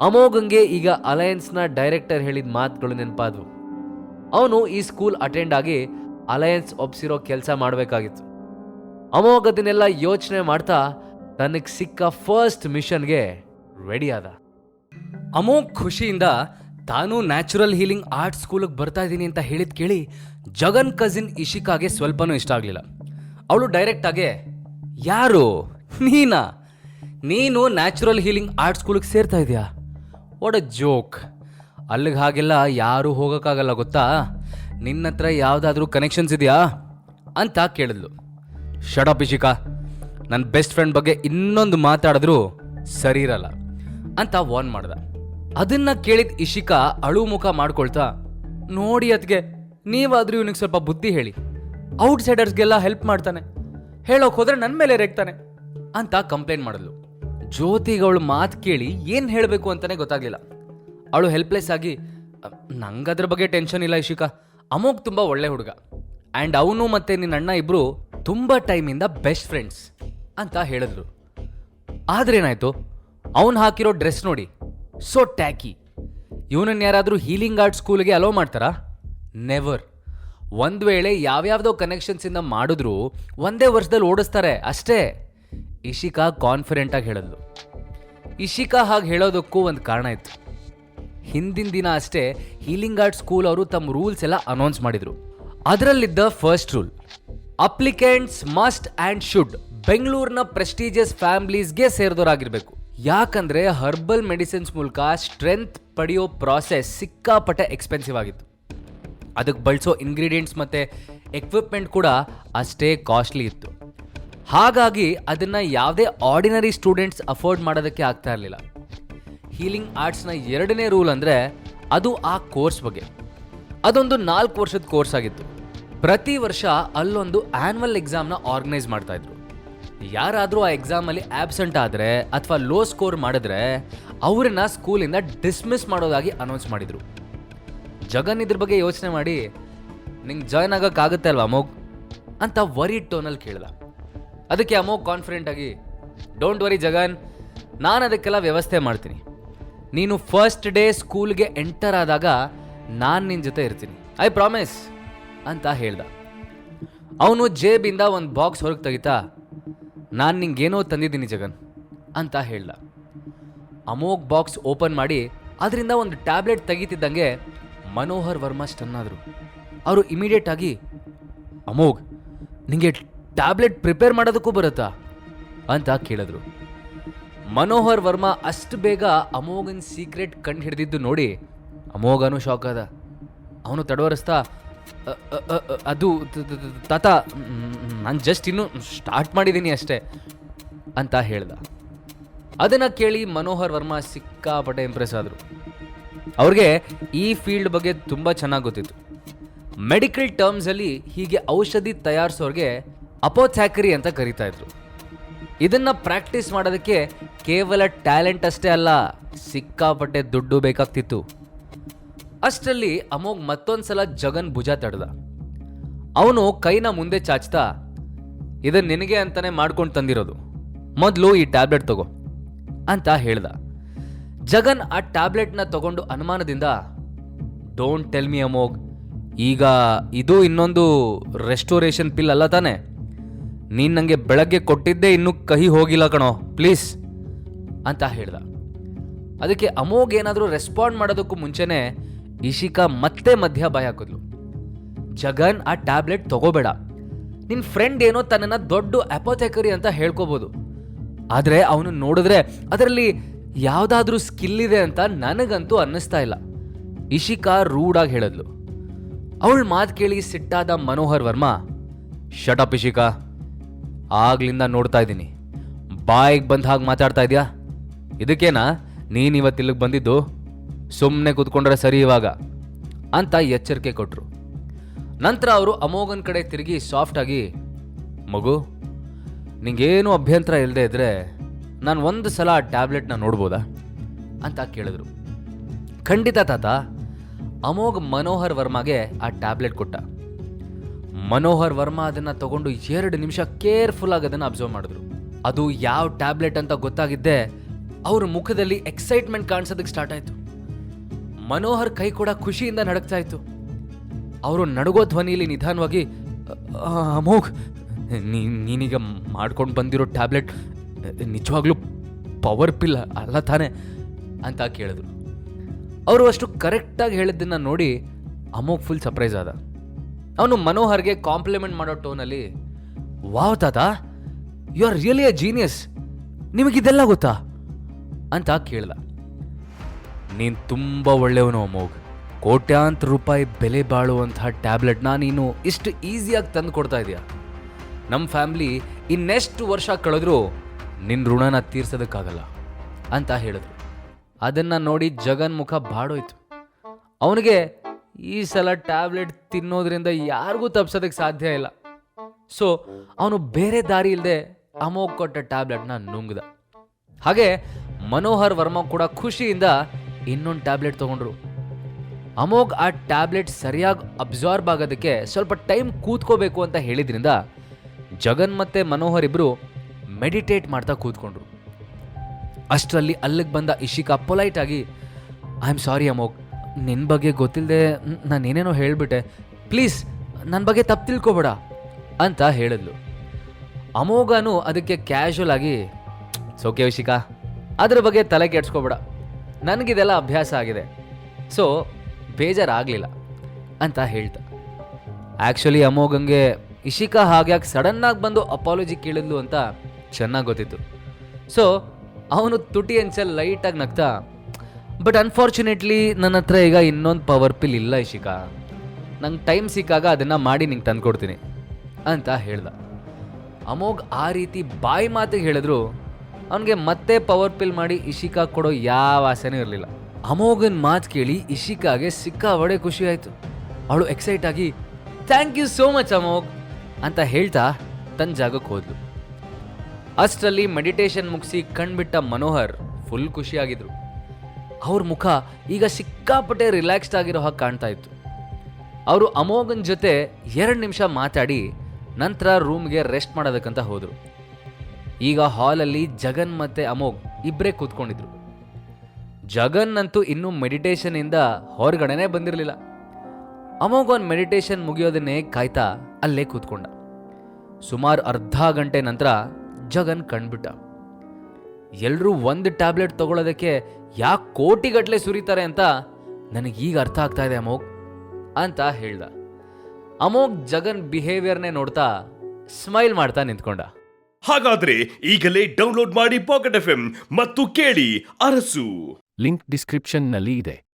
ಅಮೋಘಂಗೆ ಈಗ ಅಲಯನ್ಸ್ನ ಡೈರೆಕ್ಟರ್ ಹೇಳಿದ ಮಾತುಗಳು ನೆನಪಾದವು. ಅವನು ಈ ಸ್ಕೂಲ್ ಅಟೆಂಡ್ ಆಗಿ ಅಲಯನ್ಸ್ ಒಪ್ಸಿರೋ ಕೆಲಸ ಮಾಡಬೇಕಾಗಿತ್ತು. ಅಮೋಘ ಅದನ್ನೆಲ್ಲ ಯೋಚನೆ ಮಾಡ್ತಾ ತನಗೆ ಸಿಕ್ಕ ಫಸ್ಟ್ ಮಿಷನ್ಗೆ ರೆಡಿ ಆದ. ಅಮೋಘ್ ಖುಷಿಯಿಂದ, ತಾನು ನ್ಯಾಚುರಲ್ ಹೀಲಿಂಗ್ ಆರ್ಟ್ ಸ್ಕೂಲಿಗೆ ಬರ್ತಾ ಇದ್ದೀನಿ ಅಂತ ಹೇಳಿದ್ ಕೇಳಿ ಜಗನ್ ಕಸಿನ್ ಇಶಿಕಾಗೆ ಸ್ವಲ್ಪನೂ ಇಷ್ಟ ಆಗಲಿಲ್ಲ. ಅವಳು ಡೈರೆಕ್ಟಾಗೆ ಯಾರು? ನೀನಾ? ನೀನು ನ್ಯಾಚುರಲ್ ಹೀಲಿಂಗ್ ಆರ್ಟ್ ಸ್ಕೂಲಿಗೆ ಸೇರ್ತಾ ಇದೆಯಾ? ವಾಟ್ ಅ ಜೋಕ್ ಅಲ್ಲಿಗೆ ಹಾಗೆಲ್ಲ ಯಾರೂ ಹೋಗೋಕ್ಕಾಗಲ್ಲ, ಗೊತ್ತಾ? ನಿನ್ನ ಹತ್ರ ಯಾವುದಾದ್ರೂ ಕನೆಕ್ಷನ್ಸ್ ಇದೆಯಾ? ಅಂತ ಕೇಳಿದ್ಲು. Shut up Ishika. ನನ್ನ ಬೆಸ್ಟ್ ಫ್ರೆಂಡ್ ಬಗ್ಗೆ ಇನ್ನೊಂದು ಮಾತಾಡಿದ್ರು ಸರಿ ಇರಲ್ಲ ಅಂತ ವಾರ್ನ್ ಮಾಡ್ದ. ಅದನ್ನು ಕೇಳಿದ ಇಶಿಕಾ ಅಳು ಮುಖ ಮಾಡ್ಕೊಳ್ತಾ, ನೋಡಿ ಅದ್ಗೆ, ನೀವಾದರೂ ಇವನಿಗೆ ಸ್ವಲ್ಪ ಬುದ್ಧಿ ಹೇಳಿ. ಔಟ್ಸೈಡರ್ಸ್ಗೆಲ್ಲ ಹೆಲ್ಪ್ ಮಾಡ್ತಾನೆ. ಹೇಳೋಕೆ ಹೋದ್ರೆ ನನ್ನ ಮೇಲೆ ರೇಗ್ತಾನೆ. ಅಂತ ಕಂಪ್ಲೇಂಟ್ ಮಾಡಿದ್ಲು. ಜ್ಯೋತಿಗೆ ಅವಳು ಮಾತು ಕೇಳಿ ಏನು ಹೇಳಬೇಕು ಅಂತಲೇ ಗೊತ್ತಾಗ್ಲಿಲ್ಲ. ಅವಳು ಹೆಲ್ಪ್ಲೆಸ್ ಆಗಿ, ನಂಗೆ ಅದ್ರ ಬಗ್ಗೆ ಟೆನ್ಷನ್ ಇಲ್ಲ ಇಶಿಕಾ. ಅಮೋಕ್ ತುಂಬ ಒಳ್ಳೆ ಹುಡುಗ. ಆ್ಯಂಡ್ ಅವನು ಮತ್ತು ನಿನ್ನ ಅಣ್ಣ ಇಬ್ಬರು ತುಂಬ ಟೈಮಿಂದ ಬೆಸ್ಟ್ ಫ್ರೆಂಡ್ಸ್ ಅಂತ ಹೇಳಿದ್ರು. ಆದ್ರೇನಾಯ್ತು? ಅವನು ಹಾಕಿರೋ ಡ್ರೆಸ್ ನೋಡಿ ಸೊ ಟ್ಯಾಕಿ ಇವನನ್ನು ಯಾರಾದರೂ ಹೀಲಿಂಗ್ ಆರ್ಟ್ ಸ್ಕೂಲ್ಗೆ ಅಲೋ ಮಾಡ್ತಾರಾ? ನೆವರ್ ಒಂದು ವೇಳೆ ಯಾವ್ಯಾವುದೋ ಕನೆಕ್ಷನ್ಸಿಂದ ಮಾಡಿದ್ರು, ಒಂದೇ ವರ್ಷದಲ್ಲಿ ಓಡಿಸ್ತಾರೆ, ಅಷ್ಟೇ. ಇಶಿಕಾ ಕಾನ್ಫಿಡೆಂಟಾಗಿ ಹೇಳಿದ್ಲು ಇಶಿಕಾ ಹಾಗೆ ಹೇಳೋದಕ್ಕೂ ಒಂದು ಕಾರಣ ಇತ್ತು. ಹಿಂದಿನ ದಿನ ಅಷ್ಟೇ ಹೀಲಿಂಗ್ ಆರ್ಟ್ ಸ್ಕೂಲ್ ಅವರು ತಮ್ಮ ರೂಲ್ಸ್ ಎಲ್ಲ ಅನೌನ್ಸ್ ಮಾಡಿದ್ರು. ಅದರಲ್ಲಿದ್ದ first rule applicants must and should ಬೆಂಗಳೂರಿನ ಪ್ರೆಸ್ಟೀಜಿಯಸ್ ಫ್ಯಾಮ್ಲೀಸ್ಗೆ ಸೇರಿದವರಾಗಿರಬೇಕು. ಯಾಕಂದರೆ ಹರ್ಬಲ್ ಮೆಡಿಸಿನ್ಸ್ ಮೂಲಕ ಸ್ಟ್ರೆಂತ್ ಪಡೆಯೋ ಪ್ರಾಸೆಸ್ ಸಿಕ್ಕಾಪಟ್ಟೆ ಎಕ್ಸ್ಪೆನ್ಸಿವ್ ಆಗಿತ್ತು. ಅದಕ್ಕೆ ಬಳಸೋ ಇಂಗ್ರೀಡಿಯೆಂಟ್ಸ್ ಮತ್ತು ಎಕ್ವಿಪ್ಮೆಂಟ್ ಕೂಡ ಅಷ್ಟೇ ಕಾಸ್ಟ್ಲಿ ಇತ್ತು. ಹಾಗಾಗಿ ಅದನ್ನು ಯಾವುದೇ ಆರ್ಡಿನರಿ ಸ್ಟೂಡೆಂಟ್ಸ್ ಅಫೋರ್ಡ್ ಮಾಡೋದಕ್ಕೆ ಆಗ್ತಾ ಇರಲಿಲ್ಲ. ಹೀಲಿಂಗ್ ಆರ್ಟ್ಸ್ನ ಎರಡನೇ ರೂಲ್ ಅಂದರೆ ಅದು ಆ ಕೋರ್ಸ್ ಬಗ್ಗೆ. ಅದೊಂದು ನಾಲ್ಕು ವರ್ಷದ ಕೋರ್ಸ್ ಆಗಿತ್ತು. ಪ್ರತಿ ವರ್ಷ ಅಲ್ಲೊಂದು ಆ್ಯನ್ವಲ್ ಎಕ್ಸಾಮ್ನ ಆರ್ಗನೈಸ್ ಮಾಡ್ತಾ ಇದ್ರು. ಯಾರಾದರೂ ಆ ಎಕ್ಸಾಮಲ್ಲಿ ಆ್ಯಬ್ಸೆಂಟ್ ಆದರೆ ಅಥವಾ ಲೋ ಸ್ಕೋರ್ ಮಾಡಿದ್ರೆ ಅವರನ್ನ ಸ್ಕೂಲಿಂದ ಡಿಸ್ಮಿಸ್ ಮಾಡೋದಾಗಿ ಅನೌನ್ಸ್ ಮಾಡಿದರು. ಜಗನ್ ಇದ್ರ ಬಗ್ಗೆ ಯೋಚನೆ ಮಾಡಿ, ನಿಂಗೆ ಜಾಯ್ನ್ ಆಗೋಕ್ಕಾಗುತ್ತೆ ಅಲ್ವಾ ಮೋಗ್? ಅಂತ ವರಿ ಟೋನಲ್ಲಿ ಕೇಳ್ದ. ಅದಕ್ಕೆ ಅಮೋಘ್ ಕಾನ್ಫಿಡೆಂಟ್ ಆಗಿ ಡೋಂಟ್ ವರಿ ಜಗನ್, ನಾನು ಅದಕ್ಕೆಲ್ಲ ವ್ಯವಸ್ಥೆ ಮಾಡ್ತೀನಿ. ನೀನು ಫಸ್ಟ್ ಡೇ ಸ್ಕೂಲ್ಗೆ ಎಂಟರ್ ಆದಾಗ ನಾನು ನಿನ್ನ ಜೊತೆ ಇರ್ತೀನಿ. ಐ ಪ್ರಾಮಿಸ್ ಅಂತ ಹೇಳ್ದ. ಅವನು ಜೇಬಿಂದ ಒಂದು ಬಾಕ್ಸ್ ಹೊರಗೆ ತೆಗಿತಾ, ನಾನು ನಿಂಗೇನೋ ತಂದಿದ್ದೀನಿ ಜಗನ್ ಅಂತ ಹೇಳ್ದ. ಅಮೋಘ್ ಬಾಕ್ಸ್ ಓಪನ್ ಮಾಡಿ, ಅದರಿಂದ ಒಂದು ಟ್ಯಾಬ್ಲೆಟ್ ತೆಗೀತಿದ್ದಂಗೆ ಮನೋಹರ್ ವರ್ಮಾ ಸ್ಟನ್ನಾದರು ಅವರು ಇಮಿಡಿಯೇಟ್ ಆಗಿ ಅಮೋಘ್ ನಿಂಗೆ ಟ್ಯಾಬ್ಲೆಟ್ ಪ್ರಿಪೇರ್ ಮಾಡೋದಕ್ಕೂ ಬರುತ್ತಾ? ಅಂತ ಕೇಳಿದ್ರು. ಮನೋಹರ್ ವರ್ಮಾ ಅಷ್ಟು ಬೇಗ ಅಮೋಘನ್ ಸೀಕ್ರೆಟ್ ಕಂಡು ಹಿಡಿದಿದ್ದು ನೋಡಿ ಅಮೋಘನೂ ಶಾಕ್ ಅದ ಅವನು ತಡವರಿಸ್ತಾ "ಅ, ಅ, ಅ, ಅ, ಅದು ತಾತ ನಾನು ಜಸ್ಟ್ ಇನ್ನೂ ಸ್ಟಾರ್ಟ್ ಮಾಡಿದ್ದೀನಿ ಅಷ್ಟೇ ಅಂತ ಹೇಳ್ದ. ಅದನ್ನು ಕೇಳಿ ಮನೋಹರ್ ವರ್ಮಾ ಸಿಕ್ಕಾಪಟ್ಟೆ ಇಂಪ್ರೆಸ್ ಆದರು. ಅವ್ರಿಗೆ ಈ ಫೀಲ್ಡ್ ಬಗ್ಗೆ ತುಂಬ ಚೆನ್ನಾಗಿ ಗೊತ್ತಿತ್ತು. ಮೆಡಿಕಲ್ ಟರ್ಮ್ಸಲ್ಲಿ ಹೀಗೆ ಔಷಧಿ ತಯಾರಿಸೋರಿಗೆ ಅಪೋಥ್ಯಾಕರಿ ಅಂತ ಕರೀತಾ ಇದ್ರು. ಇದನ್ನ ಪ್ರಾಕ್ಟೀಸ್ ಮಾಡೋದಕ್ಕೆ ಕೇವಲ ಟ್ಯಾಲೆಂಟ್ ಅಷ್ಟೇ ಅಲ್ಲ, ಸಿಕ್ಕಾಪಟ್ಟೆ ದುಡ್ಡು ಬೇಕಾಗ್ತಿತ್ತು. ಅಷ್ಟರಲ್ಲಿ ಅಮೋಘ್ ಮತ್ತೊಂದ್ಸಲ ಜಗನ್ ಭುಜ ತಡೆದ. ಅವನು ಕೈನ ಮುಂದೆ ಚಾಚ್ತಾ ಇದನ್ನ ನಿನಗೆ ಅಂತಾನೆ ಮಾಡ್ಕೊಂಡು ತಂದಿರೋದು. ಮೊದಲು ಈ ಟ್ಯಾಬ್ಲೆಟ್ ತಗೋ, ಅಂತ ಹೇಳ್ದ. ಜಗನ್ ಆ ಟ್ಯಾಬ್ಲೆಟ್ನ ತಗೊಂಡು ಅನುಮಾನದಿಂದ ಡೋಂಟ್ ಟೆಲ್ ಮಿ ಅಮೋಗ್ ಈಗ ಇದು ಇನ್ನೊಂದು ರೆಸ್ಟೋರೇಷನ್ ಪಿಲ್ ಅಲ್ಲ ತಾನೆ? ನೀನು ನನಗೆ ಬೆಳಗ್ಗೆ ಕೊಟ್ಟಿದ್ದೇ ಇನ್ನೂ ಕಹಿ ಹೋಗಿಲ್ಲ ಕಣೋ ಪ್ಲೀಸ್ ಅಂತ ಹೇಳ್ದ. ಅದಕ್ಕೆ ಅಮೋಘ್ ಏನಾದರೂ ರೆಸ್ಪಾಂಡ್ ಮಾಡೋದಕ್ಕೂ ಮುಂಚೆನೆ ಇಶಿಕಾ ಮತ್ತೆ ಮಧ್ಯ ಭಯ ಹಾಕಿದ್ಲು. ಜಗನ್, ಆ ಟ್ಯಾಬ್ಲೆಟ್ ತಗೋಬೇಡ. ನಿನ್ನ ಫ್ರೆಂಡ್ ಏನೋ ತನ್ನನ್ನು ದೊಡ್ಡ ಅಪೋಥೆಕರಿ ಅಂತ ಹೇಳ್ಕೋಬೋದು. ಆದರೆ ಅವನು ನೋಡಿದ್ರೆ ಅದರಲ್ಲಿ ಯಾವುದಾದ್ರೂ ಸ್ಕಿಲ್ ಇದೆ ಅಂತ ನನಗಂತೂ ಅನ್ನಿಸ್ತಾ ಇಲ್ಲ. ಇಶಿಕಾ ರೂಡಾಗಿ ಹೇಳಿದ್ಲು. ಅವಳ ಮಾತು ಕೇಳಿ ಸಿಟ್ಟಾದ ಮನೋಹರ್ ವರ್ಮಾ ಶಟಪ್ ಇಶಿಕಾ. ಆಗ್ಲಿಂದ ನೋಡ್ತಾ ಇದ್ದೀನಿ. ಬಾಯಿಗೆ ಬಂದ ಹಾಗೆ ಮಾತಾಡ್ತಾ ಇದೆಯಾ? ಇದಕ್ಕೇನಾ? ನೀನು ಇವತ್ತು ಇಲ್ಲಿಗೆ ಬಂದಿದ್ದು? ಸುಮ್ಮನೆ ಕೂತ್ಕೊಂಡ್ರೆ ಸರಿ ಇವಾಗ ಅಂತ ಎಚ್ಚರಿಕೆ ಕೊಟ್ಟರು ನಂತರ ಅವರು ಅಮೋಘನ್ ಕಡೆ ತಿರುಗಿ ಸಾಫ್ಟಾಗಿ ಮಗು, ನಿಂಗೇನು ಅಭ್ಯಂತರ ಇಲ್ಲದೆ ಇದ್ರೆ ನಾನು ಒಂದು ಸಲ ಆ ಟ್ಯಾಬ್ಲೆಟ್ನ ನೋಡ್ಬೋದಾ? ಅಂತ ಕೇಳಿದ್ರು. ಖಂಡಿತ ತಾತ. ಅಮೋಘ್ ಮನೋಹರ್ ವರ್ಮಾಗೆ ಆ ಟ್ಯಾಬ್ಲೆಟ್ ಕೊಟ್ಟ. ಮನೋಹರ್ ವರ್ಮಾ ಅದನ್ನ ತಗೊಂಡು ಎರಡು ನಿಮಿಷ ಕೇರ್ಫುಲ್ ಆಗಿ ಅದನ್ನ ಅಬ್ಸರ್ವ್ ಮಾಡಿದ್ರು. ಅದು ಯಾವ ಟ್ಯಾಬ್ಲೆಟ್ ಅಂತ ಗೊತ್ತಾಗಿದ್ದೆ ಅವ್ರ ಮುಖದಲ್ಲಿ ಎಕ್ಸೈಟ್ಮೆಂಟ್ ಕಾಣಿಸೋದಕ್ಕೆ ಸ್ಟಾರ್ಟ್ ಆಯ್ತು. ಮನೋಹರ್ ಕೈ ಕೂಡ ಖುಷಿಯಿಂದ ನಡಕ್ತಾ ಇತ್ತು. ಅವರು ನಡುಗೋ ಧ್ವನಿಯಲ್ಲಿ ನಿಧಾನವಾಗಿ "ಅ, ಅಮೋಘ್ ನೀನೀಗ ಮಾಡ್ಕೊಂಡು ಬಂದಿರೋ ಟ್ಯಾಬ್ಲೆಟ್ ನಿಜವಾಗ್ಲೂ ಪವರ್ ಪಿಲ್ ಅಲ್ಲ ತಾನೆ? ಅಂತ ಕೇಳಿದ್ರು. ಅವರು ಅಷ್ಟು ಕರೆಕ್ಟಾಗಿ ಹೇಳಿದ್ದನ್ನು ನೋಡಿ ಅಮೋಘ್ ಫುಲ್ ಸರ್ಪ್ರೈಸ್ ಆದ. ಅವನು ಮನೋಹರ್ಗೆ ಕಾಂಪ್ಲಿಮೆಂಟ್ ಮಾಡೋ ಟೋನಲ್ಲಿ ವಾವ್ ತಾತ you are really a genius ನಿಮಗಿದೆಲ್ಲ ಗೊತ್ತಾ? ಅಂತ ಕೇಳ್ದ. ನೀನು ತುಂಬ ಒಳ್ಳೆಯವನು ಅಮೋಘ್. ಕೋಟ್ಯಾಂತರ ರೂಪಾಯಿ ಬೆಲೆ ಬಾಳುವಂತಹ ಟ್ಯಾಬ್ಲೆಟ್ನ ನೀನು ಇಷ್ಟು ಈಸಿಯಾಗಿ ತಂದು ಕೊಡ್ತಾ ಇದೆಯಾ. ನಮ್ಮ ಫ್ಯಾಮ್ಲಿ ಇನ್ನೆಷ್ಟು ವರ್ಷ ಕಳೆದ್ರೂ ನಿನ್ನ ಋಣನ ತೀರ್ಸೋದಕ್ಕಾಗಲ್ಲ, ಅಂತ ಹೇಳಿದ್ರು. ಅದನ್ನು ನೋಡಿ ಜಗನ್ ಮುಖ ಬಾಡೋಯ್ತು. ಅವನಿಗೆ ಈ ಸಲ ಟ್ಯಾಬ್ಲೆಟ್ ತಿನ್ನೋದ್ರಿಂದ ಯಾರಿಗೂ ತಪ್ಸೋದಕ್ಕೆ ಸಾಧ್ಯ ಇಲ್ಲ. ಸೊ ಅವನು ಬೇರೆ ದಾರಿ ಇಲ್ಲದೆ ಅಮೋಘ್ ಕೊಟ್ಟ ಟ್ಯಾಬ್ಲೆಟ್ನ ನುಂಗ್ದ. ಹಾಗೆ ಮನೋಹರ್ ವರ್ಮಾ ಕೂಡ ಖುಷಿಯಿಂದ ಇನ್ನೊಂದು ಟ್ಯಾಬ್ಲೆಟ್ ತಗೊಂಡ್ರು. ಅಮೋಘ್ ಆ ಟ್ಯಾಬ್ಲೆಟ್ ಸರಿಯಾಗಿ ಅಬ್ಸಾರ್ಬ್ ಆಗೋದಕ್ಕೆ ಸ್ವಲ್ಪ ಟೈಮ್ ಕೂತ್ಕೋಬೇಕು ಅಂತ ಹೇಳಿದ್ರಿಂದ ಜಗನ್ ಮತ್ತೆ ಮನೋಹರ್ ಇಬ್ಬರು ಮೆಡಿಟೇಟ್ ಮಾಡ್ತಾ ಕೂತ್ಕೊಂಡ್ರು. ಅಷ್ಟರಲ್ಲಿ ಅಲ್ಲಿಗೆ ಬಂದ ಇಶಿಕಾ ಪೊಲೈಟ್ ಆಗಿ ಐ ಆಮ್ ಸಾರಿ ಅಮೋಘ್ ನಿನ್ನ ಬಗ್ಗೆ ಗೊತ್ತಿಲ್ಲದೆ ನಾನು ಏನೇನೋ ಹೇಳಿಬಿಟ್ಟೆ. ಪ್ಲೀಸ್ ನನ್ನ ಬಗ್ಗೆ ತಪ್ಪು ತಿಳ್ಕೊಬೇಡ ಅಂತ ಹೇಳಿದ್ಲು. ಅಮೋಘನು ಅದಕ್ಕೆ ಕ್ಯಾಶುವಲ್ ಆಗಿ ಸೋಕೆ ವಿಶಿಕಾ ಅದ್ರ ಬಗ್ಗೆ ತಲೆ ಕೆಡ್ಸ್ಕೊಬೇಡ. ನನಗಿದೆಲ್ಲ ಅಭ್ಯಾಸ ಆಗಿದೆ. ಸೊ ಬೇಜಾರಾಗಲಿಲ್ಲ ಅಂತ ಹೇಳ್ತ. ಆ್ಯಕ್ಚುಲಿ ಅಮೋಘಂಗೆ ಇಶಿಕಾ ಹಾಗ್ಯಾಕೆ ಸಡನ್ನಾಗಿ ಬಂದು ಅಪಾಲಜಿ ಕೇಳಿದ್ಲು ಅಂತ ಚೆನ್ನಾಗಿ ಗೊತ್ತಿತ್ತು. ಸೊ ಅವನು ತುಟಿ ಅಂಚಲ್ಲಿ ಲೈಟಾಗಿ ನಗ್ತಾ ಬಟ್ ಅನ್ಫಾರ್ಚುನೇಟ್ಲಿ ನನ್ನ ಹತ್ರ ಈಗ ಇನ್ನೊಂದು ಪವರ್ ಪಿಲ್ ಇಲ್ಲ ಇಶಿಕಾ. ನಂಗೆ ಟೈಮ್ ಸಿಕ್ಕಾಗ ಅದನ್ನು ಮಾಡಿ ನಿಂಗೆ ತಂದ್ಕೊಡ್ತೀನಿ ಅಂತ ಹೇಳ್ದ. ಅಮೋಘ್ ಆ ರೀತಿ ಬಾಯಿ ಮಾತಿಗೆ ಹೇಳಿದ್ರು, ಅವನಿಗೆ ಮತ್ತೆ ಪವರ್ ಪಿಲ್ ಮಾಡಿ ಇಶಿಕಾ ಕೊಡೋ ಯಾವ ಆಸೆನೂ ಇರಲಿಲ್ಲ. ಅಮೋಘನ್ ಮಾತು ಕೇಳಿ ಇಶಿಕಾಗೆ ಸಿಕ್ಕಾಬಡೆ ಖುಷಿ ಆಯಿತು. ಅವಳು ಎಕ್ಸೈಟ್ ಆಗಿ thank you so much Amogh ಅಂತ ಹೇಳ್ತಾ ತನ್ನ ಜಾಗಕ್ಕೆ ಹೋದ್ಲು. ಅಷ್ಟರಲ್ಲಿ ಮೆಡಿಟೇಷನ್ ಮುಗಿಸಿ ಕಣ್ಬಿಟ್ಟ ಮನೋಹರ್ ಫುಲ್ ಖುಷಿಯಾಗಿದ್ರು ಅವ್ರ ಮುಖ ಈಗ ಸಿಕ್ಕಾಪಟ್ಟೆ ರಿಲ್ಯಾಕ್ಸ್ಡ್ ಆಗಿರೋ ಹಾಗೆ ಕಾಣ್ತಾ ಇತ್ತು. ಅವರು ಅಮೋಘನ್ ಜೊತೆ ಎರಡು ನಿಮಿಷ ಮಾತಾಡಿ ನಂತರ ರೂಮ್ಗೆ ರೆಸ್ಟ್ ಮಾಡೋದಕ್ಕಂತ ಹೋದರು. ಈಗ ಹಾಲಲ್ಲಿ ಜಗನ್ ಮತ್ತು ಅಮೋಘ್ ಇಬ್ಬರೇ ಕೂತ್ಕೊಂಡಿದ್ರು. ಜಗನ್ ಅಂತೂ ಇನ್ನೂ ಮೆಡಿಟೇಷನಿಂದ ಹೊರಗಡೆನೇ ಬಂದಿರಲಿಲ್ಲ. ಅಮೋಘ್ ಒಂದು ಮೆಡಿಟೇಷನ್ ಮುಗಿಯೋದನ್ನೇ ಕಾಯ್ತಾ ಅಲ್ಲೇ ಕೂತ್ಕೊಂಡ. ಸುಮಾರು ಅರ್ಧ ಗಂಟೆ ನಂತರ ಜಗನ್ ಕಣ್ಬಿಟ್ಟ. ಎಲ್ಲರೂ ಒಂದು ಟ್ಯಾಬ್ಲೆಟ್ ತಗೊಳ್ಳೋದಕ್ಕೆ ಯಾಕೆ ಕೋಟಿಗಟ್ಟಲೆ ಸುರಿತಾರೆ ಅಂತ ನನಗೀಗ ಅರ್ಥ ಆಗ್ತಾ ಇದೆ ಅಮೋಘ್ ಅಂತ ಹೇಳ್ದ. ಅಮೋಘ್ ಜಗನ್ ಬಿಹೇವಿಯರ್ನೇ ನೋಡ್ತಾ ಸ್ಮೈಲ್ ಮಾಡ್ತಾ ನಿಂತ್ಕೊಂಡ. ಹಾಗಾದ್ರೆ ಈಗಲೇ ಡೌನ್ಲೋಡ್ ಮಾಡಿ ಪಾಕೆಟ್ ಎಫ್ ಮತ್ತು ಕೇಳಿ ಅರಸು. ಲಿಂಕ್ ಡಿಸ್ಕ್ರಿಪ್ಷನ್ನಲ್ಲಿ ಇದೆ.